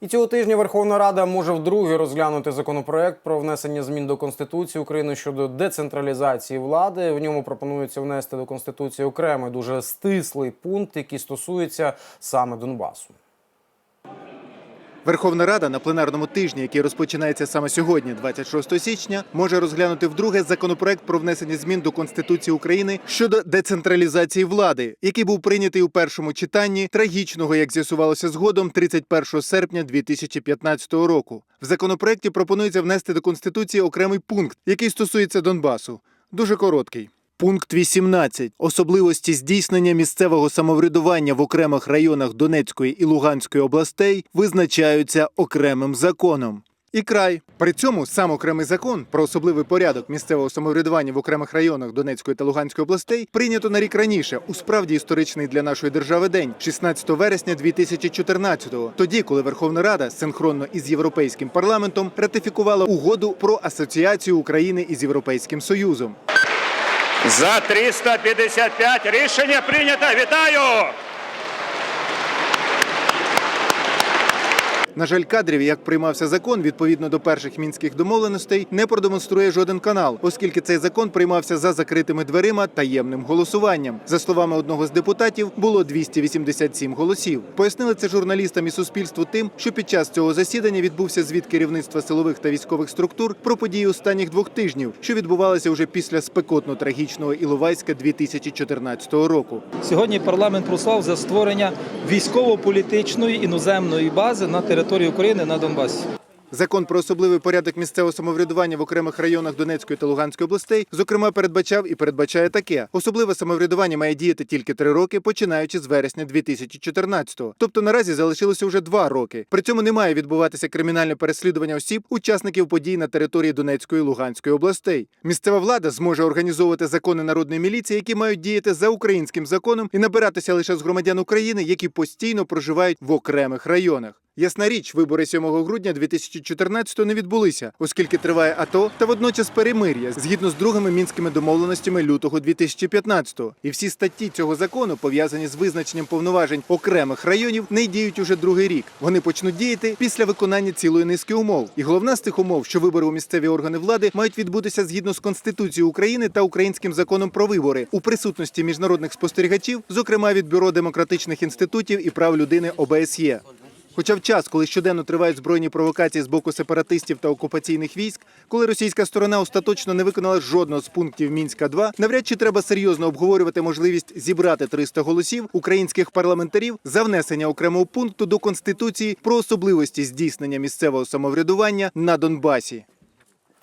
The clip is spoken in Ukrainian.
І цього тижня Верховна Рада може вдруге розглянути законопроект про внесення змін до Конституції України щодо децентралізації влади. В ньому пропонується внести до Конституції окремий дуже стислий пункт, який стосується саме Донбасу. Верховна Рада на пленарному тижні, який розпочинається саме сьогодні, 26 січня, може розглянути вдруге законопроект про внесення змін до Конституції України щодо децентралізації влади, який був прийнятий у першому читанні трагічного, як з'ясувалося згодом, 31 серпня 2015 року. В законопроекті пропонується внести до Конституції окремий пункт, який стосується Донбасу. Дуже короткий. Пункт 18. Особливості здійснення місцевого самоврядування в окремих районах Донецької і Луганської областей визначаються окремим законом. І край при цьому сам окремий закон про особливий порядок місцевого самоврядування в окремих районах Донецької та Луганської областей прийнято на рік раніше, у справді історичний для нашої держави день, 16 вересня 2014-го, тоді, коли Верховна Рада синхронно із європейським парламентом ратифікувала угоду про асоціацію України із Європейським Союзом. За 355 рішення прийнято. Вітаю! На жаль, кадрів, як приймався закон відповідно до перших мінських домовленостей, не продемонструє жоден канал, оскільки цей закон приймався за закритими дверима таємним голосуванням. За словами одного з депутатів, було 287 голосів. Пояснили це журналістам і суспільству тим, що під час цього засідання відбувся звіт керівництва силових та військових структур про події останніх двох тижнів, що відбувалися вже після спекотно трагічного Іловайська 2014 року. Сьогодні парламент прослав за створення військово-політичної іноземної бази на території України на Донбасі. Закон про особливий порядок місцевого самоврядування в окремих районах Донецької та Луганської областей, зокрема, передбачав і передбачає таке: особливе самоврядування має діяти тільки три роки, починаючи з вересня 2014-го. Тобто наразі залишилося вже два роки. При цьому не має відбуватися кримінальне переслідування осіб, учасників подій на території Донецької і Луганської областей. Місцева влада зможе організовувати закони народної міліції, які мають діяти за українським законом і набиратися лише з громадян України, які постійно проживають в окремих районах. Ясна річ, вибори 7 грудня 2014 не відбулися, оскільки триває АТО та водночас перемир'я згідно з другими мінськими домовленостями лютого 2015-го. І всі статті цього закону, пов'язані з визначенням повноважень окремих районів, не діють уже другий рік. Вони почнуть діяти після виконання цілої низки умов. І головна з цих умов, що вибори у місцеві органи влади мають відбутися згідно з Конституцією України та українським законом про вибори у присутності міжнародних спостерігачів, зокрема від бюро демократичних інститутів і прав людини ОБСЄ. Хоча в час, коли щоденно тривають збройні провокації з боку сепаратистів та окупаційних військ, коли російська сторона остаточно не виконала жодного з пунктів мінська 2 навряд чи треба серйозно обговорювати можливість зібрати 300 голосів українських парламентарів за внесення окремого пункту до конституції про особливості здійснення місцевого самоврядування на Донбасі.